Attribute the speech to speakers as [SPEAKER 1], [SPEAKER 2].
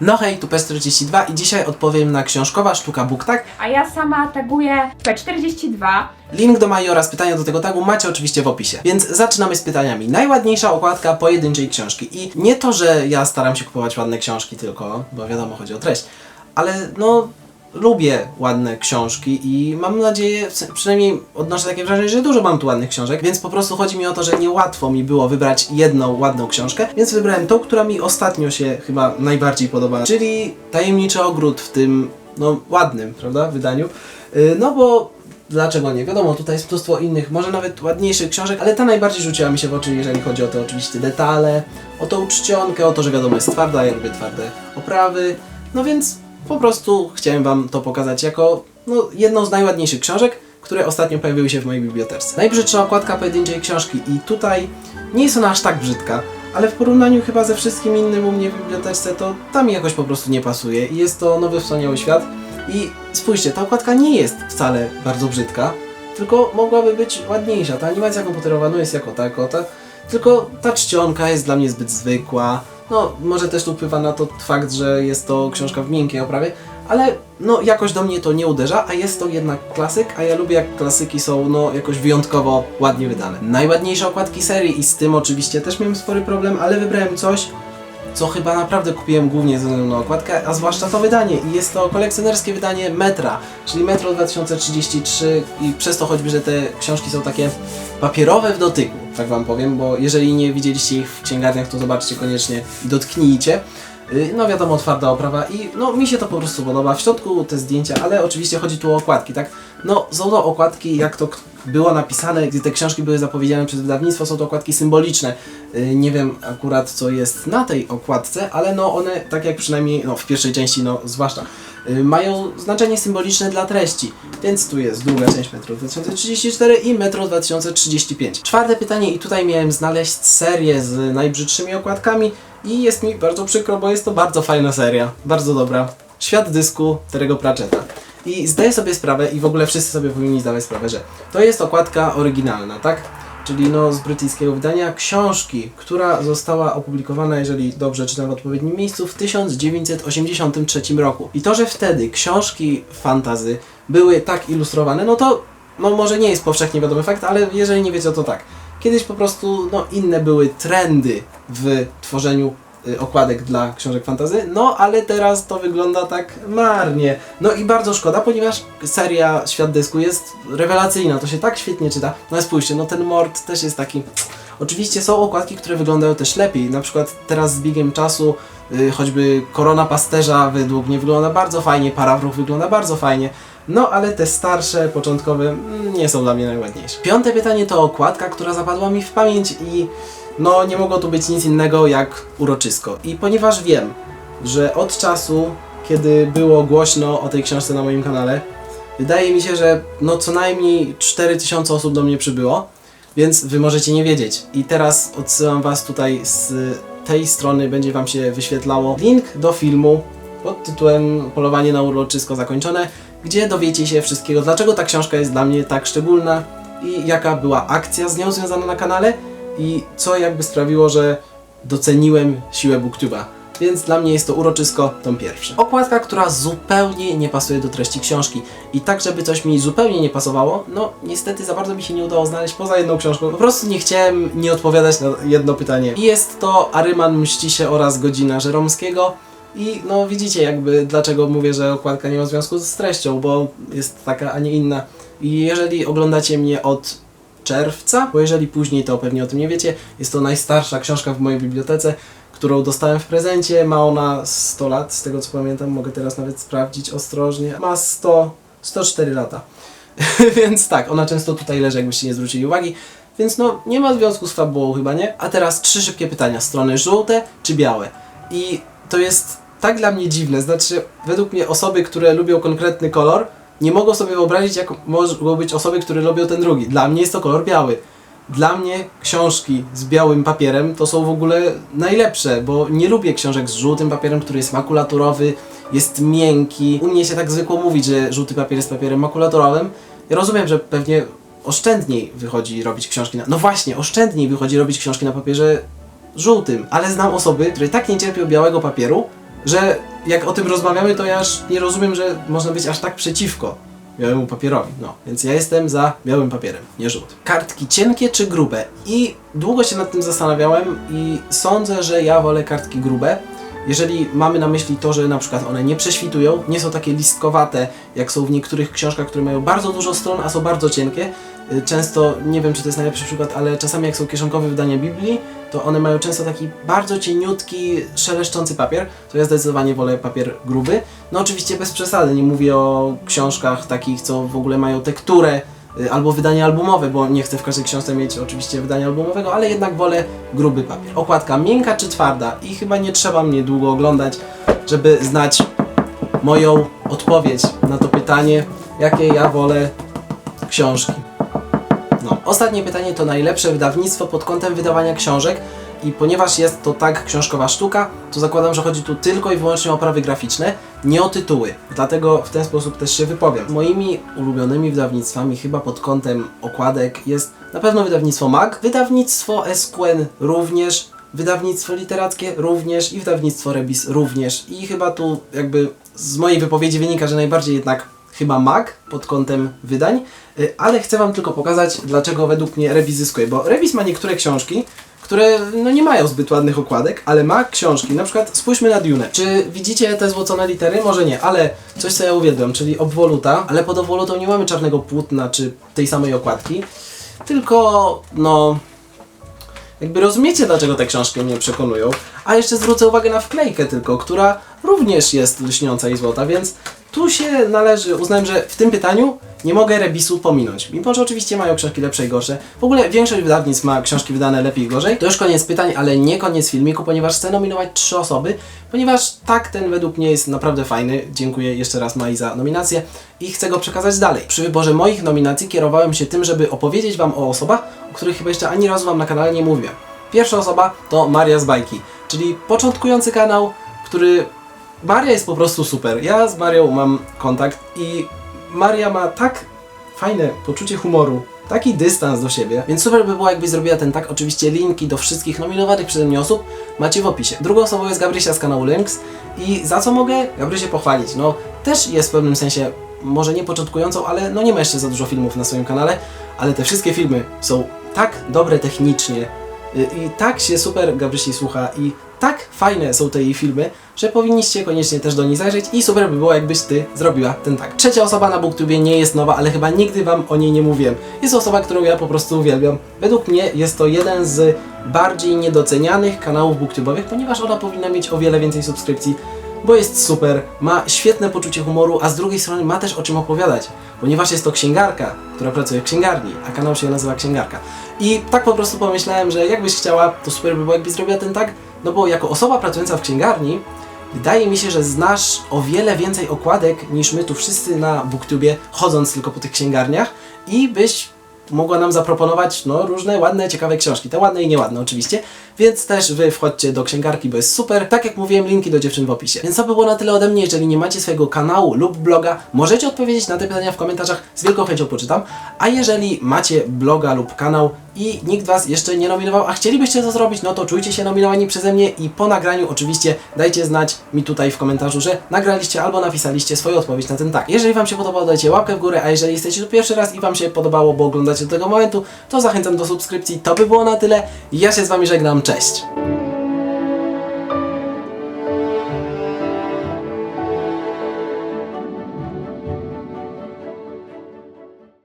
[SPEAKER 1] No hej, tu P42 i dzisiaj odpowiem na książkowa sztuka BookTag.
[SPEAKER 2] A ja sama taguję P42.
[SPEAKER 1] Link do Maj oraz pytania do tego tagu macie oczywiście w opisie. Więc zaczynamy z pytaniami. Najładniejsza okładka pojedynczej książki. I nie to, że ja staram się kupować ładne książki tylko, bo wiadomo, chodzi o treść, ale no lubię ładne książki i mam nadzieję, przynajmniej odnoszę takie wrażenie, że dużo mam tu ładnych książek, więc po prostu chodzi mi o to, że niełatwo mi było wybrać jedną ładną książkę, więc wybrałem tą, która mi ostatnio się chyba najbardziej podoba, czyli Tajemniczy Ogród w tym, no ładnym, prawda, wydaniu. Yy, No bo Dlaczego nie? Wiadomo, tutaj jest mnóstwo innych, może nawet ładniejszych książek, ale ta najbardziej rzuciła mi się w oczy, jeżeli chodzi o te oczywiście detale, o tą czcionkę, o to, że wiadomo jest twarda, ja lubię twarde oprawy. No więc po prostu chciałem Wam to pokazać jako no, jedną z najładniejszych książek, które ostatnio pojawiły się w mojej bibliotece. Najbrzydsza okładka pojedynczej książki i tutaj nie jest ona aż tak brzydka, ale w porównaniu chyba ze wszystkim innym u mnie w bibliotece, to tam jakoś po prostu nie pasuje i jest to Nowy Wspaniały Świat. I spójrzcie, ta okładka nie jest wcale bardzo brzydka, tylko mogłaby być ładniejsza. Ta animacja komputerowa no jest jako tako, ta, tylko ta czcionka jest dla mnie zbyt zwykła. No, może też tu wpływa na to fakt, że jest to książka w miękkiej oprawie, ale no jakoś do mnie to nie uderza, a jest to jednak klasyk, a ja lubię jak klasyki są no jakoś wyjątkowo ładnie wydane. Najładniejsze okładki serii i z tym oczywiście też miałem spory problem, ale wybrałem coś, co chyba naprawdę kupiłem głównie ze względu na okładkę, a zwłaszcza to wydanie. I jest to kolekcjonerskie wydanie Metra, czyli Metro 2033 i przez to choćby, że te książki są takie papierowe w dotyku, tak wam powiem, bo jeżeli nie widzieliście ich w księgarniach, to zobaczcie koniecznie i dotknijcie. Y, No wiadomo, twarda oprawa i no mi się to po prostu podoba. W środku te zdjęcia, ale oczywiście chodzi tu o okładki, tak? No są to okładki, jak to było napisane, gdy te książki były zapowiedziane przez wydawnictwo, są to okładki symboliczne. Y, Nie wiem akurat co jest na tej okładce, ale no one, tak jak przynajmniej no, w pierwszej części, no zwłaszcza, y, mają znaczenie symboliczne dla treści. Więc tu jest druga część Metro 2034 i Metro 2035. Czwarte pytanie i tutaj miałem znaleźć serię z najbrzydszymi okładkami i jest mi bardzo przykro, bo jest to bardzo fajna seria, bardzo dobra. Świat dysku Terego Pratchetta. I zdaję sobie sprawę, i w ogóle wszyscy sobie powinni zdawać sprawę, że to jest okładka oryginalna, tak? Czyli no z brytyjskiego wydania książki, która została opublikowana, jeżeli dobrze czytam w odpowiednim miejscu, w 1983 roku. I to, że wtedy książki fantazy były tak ilustrowane, no to no może nie jest powszechnie wiadomy fakt, ale jeżeli nie wiecie, to tak. Kiedyś po prostu no, inne były trendy w tworzeniu okładek dla książek fantazy, no ale teraz to wygląda tak marnie. No i bardzo szkoda, ponieważ seria Świat Dysku jest rewelacyjna, to się tak świetnie czyta. No ale spójrzcie, no ten mord też jest taki... Oczywiście są okładki, które wyglądają też lepiej, na przykład teraz z biegiem czasu y, choćby Korona Pasterza według mnie wygląda bardzo fajnie, Parawruch wygląda bardzo fajnie, no ale te starsze, początkowe mm, nie są dla mnie najładniejsze. Piąte pytanie to okładka, która zapadła mi w pamięć i no nie mogło tu być nic innego jak uroczysko. I ponieważ wiem, że od czasu, kiedy było głośno o tej książce na moim kanale, wydaje mi się, że no co najmniej 4000 osób do mnie przybyło, więc wy możecie nie wiedzieć. I teraz odsyłam was tutaj z tej strony, będzie wam się wyświetlało link do filmu pod tytułem Polowanie na uroczysko zakończone, gdzie dowiecie się wszystkiego, dlaczego ta książka jest dla mnie tak szczególna i jaka była akcja z nią związana na kanale i co jakby sprawiło, że doceniłem siłę BookTube'a. Więc dla mnie jest to uroczysko tom pierwszy. Okładka, która zupełnie nie pasuje do treści książki. I tak, żeby coś mi zupełnie nie pasowało, no niestety za bardzo mi się nie udało znaleźć poza jedną książką. Po prostu nie chciałem nie odpowiadać na jedno pytanie. I jest to Aryman mści się oraz Godzina Żeromskiego. I no widzicie jakby dlaczego mówię, że okładka nie ma związku z treścią, bo jest taka, a nie inna. I jeżeli oglądacie mnie od czerwca, bo jeżeli później, to pewnie o tym nie wiecie, jest to najstarsza książka w mojej bibliotece, którą dostałem w prezencie. Ma ona 100 lat, z tego co pamiętam, mogę teraz nawet sprawdzić ostrożnie. Ma 100, 104 lata. Więc tak, ona często tutaj leży, jakbyście nie zwrócili uwagi. Więc no, nie ma związku z fabułą chyba, nie? A teraz trzy szybkie pytania. Strony żółte czy białe? I to jest tak dla mnie dziwne. Znaczy, według mnie osoby, które lubią konkretny kolor, nie mogą sobie wyobrazić, jak mogą być osoby, które lubią ten drugi. Dla mnie jest to kolor biały. Dla mnie książki z białym papierem to są w ogóle najlepsze, bo nie lubię książek z żółtym papierem, który jest makulaturowy, jest miękki. U mnie się tak zwykło mówić, że żółty papier jest papierem makulaturowym. Ja rozumiem, że pewnie oszczędniej wychodzi robić książki na... No właśnie, oszczędniej wychodzi robić książki na papierze żółtym, ale znam osoby, które tak nie cierpią białego papieru, że jak o tym rozmawiamy, to ja aż nie rozumiem, że można być aż tak przeciwko białemu papierowi. No, więc ja jestem za białym papierem, nie żółtym. Kartki cienkie czy grube? I długo się nad tym zastanawiałem i sądzę, że ja wolę kartki grube. Jeżeli mamy na myśli to, że na przykład one nie prześwitują, nie są takie listkowate, jak są w niektórych książkach, które mają bardzo dużo stron, a są bardzo cienkie. Y, Często, nie wiem czy to jest najlepszy przykład, ale czasami jak są kieszonkowe wydania Biblii, to one mają często taki bardzo cieniutki, szeleszczący papier, to ja zdecydowanie wolę papier gruby. No oczywiście bez przesady, nie mówię o książkach takich, co w ogóle mają tekturę, y, albo wydanie albumowe, bo nie chcę w każdej książce mieć oczywiście wydania albumowego, ale jednak wolę gruby papier. Okładka miękka czy twarda? I chyba nie trzeba mnie długo oglądać, żeby znać moją odpowiedź na to pytanie, jakie ja wolę książki. No. Ostatnie pytanie to najlepsze wydawnictwo pod kątem wydawania książek i ponieważ jest to tak książkowa sztuka, to zakładam, że chodzi tu tylko i wyłącznie o oprawy graficzne, nie o tytuły. Dlatego w ten sposób też się wypowiem. Moimi ulubionymi wydawnictwami chyba pod kątem okładek jest na pewno wydawnictwo MAG, wydawnictwo SQN również, wydawnictwo literackie również i wydawnictwo Rebis również. I chyba tu jakby z mojej wypowiedzi wynika, że najbardziej jednak chyba MAG pod kątem wydań, y, ale chcę Wam tylko pokazać, dlaczego według mnie Rebis zyskuje, bo Rebis ma niektóre książki, które no, nie mają zbyt ładnych okładek, ale ma książki. Na przykład spójrzmy na Dune. Czy widzicie te złocone litery? Może nie, ale coś co ja uwielbiam, czyli obwoluta, ale pod obwolutą nie mamy czarnego płótna czy tej samej okładki, tylko no jakby rozumiecie, dlaczego te książki mnie przekonują. A jeszcze zwrócę uwagę na wklejkę tylko, która również jest lśniąca i złota, więc tu się należy, uznałem, że w tym pytaniu nie mogę Rebisu pominąć. Mimo, że oczywiście mają książki lepsze i gorsze. W ogóle większość wydawnictw ma książki wydane lepiej i gorzej. To już koniec pytań, ale nie koniec filmiku, ponieważ chcę nominować trzy osoby, ponieważ tak ten według mnie jest naprawdę fajny. Dziękuję jeszcze raz Mai za nominację i chcę go przekazać dalej. Przy wyborze moich nominacji kierowałem się tym, żeby opowiedzieć Wam o osobach, o których chyba jeszcze ani razu Wam na kanale nie mówiłem. Pierwsza osoba to Maria z bajki, czyli początkujący kanał, który Maria jest po prostu super. Ja z Marią mam kontakt i Maria ma tak fajne poczucie humoru, taki dystans do siebie, więc super by było jakbyś zrobiła ten tak. Oczywiście linki do wszystkich nominowanych przeze mnie osób macie w opisie. Drugą osobą jest Gabrysia z kanału Lynx i za co mogę Gabrysię pochwalić? No też jest w pewnym sensie może nie początkującą, ale no nie ma jeszcze za dużo filmów na swoim kanale, ale te wszystkie filmy są tak dobre technicznie, Y, I tak się super Gabrysi słucha i tak fajne są te jej filmy, że powinniście koniecznie też do niej zajrzeć i super by było jakbyś ty zrobiła ten tak. Trzecia osoba na BookTubie nie jest nowa, ale chyba nigdy wam o niej nie mówiłem. Jest osoba, którą ja po prostu uwielbiam. Według mnie jest to jeden z bardziej niedocenianych kanałów booktubowych, ponieważ ona powinna mieć o wiele więcej subskrypcji, bo jest super, ma świetne poczucie humoru, a z drugiej strony ma też o czym opowiadać, ponieważ jest to księgarka, która pracuje w księgarni, a kanał się nazywa Księgarka. I tak po prostu pomyślałem, że jakbyś chciała, to super by było, jakbyś zrobiła ten tak, no bo jako osoba pracująca w księgarni, wydaje mi się, że znasz o wiele więcej okładek niż my tu wszyscy na BookTubie, chodząc tylko po tych księgarniach i byś mogła nam zaproponować no, różne ładne, ciekawe książki. Te ładne i nieładne oczywiście, więc też wy wchodźcie do księgarki, bo jest super. Tak jak mówiłem, linki do dziewczyn w opisie. Więc to by było na tyle ode mnie. Jeżeli nie macie swojego kanału lub bloga, możecie odpowiedzieć na te pytania w komentarzach, z wielką chęcią poczytam. A jeżeli macie bloga lub kanał i nikt was jeszcze nie nominował, a chcielibyście to zrobić, no to czujcie się nominowani przeze mnie i po nagraniu oczywiście dajcie znać mi tutaj w komentarzu, że nagraliście albo napisaliście swoją odpowiedź na ten tak. Jeżeli wam się podobało, dajcie łapkę w górę, a jeżeli jesteście tu pierwszy raz i wam się podobało, bo oglądacie do tego momentu, to zachęcam do subskrypcji. To by było na tyle. Ja się z wami żegnam, cześć!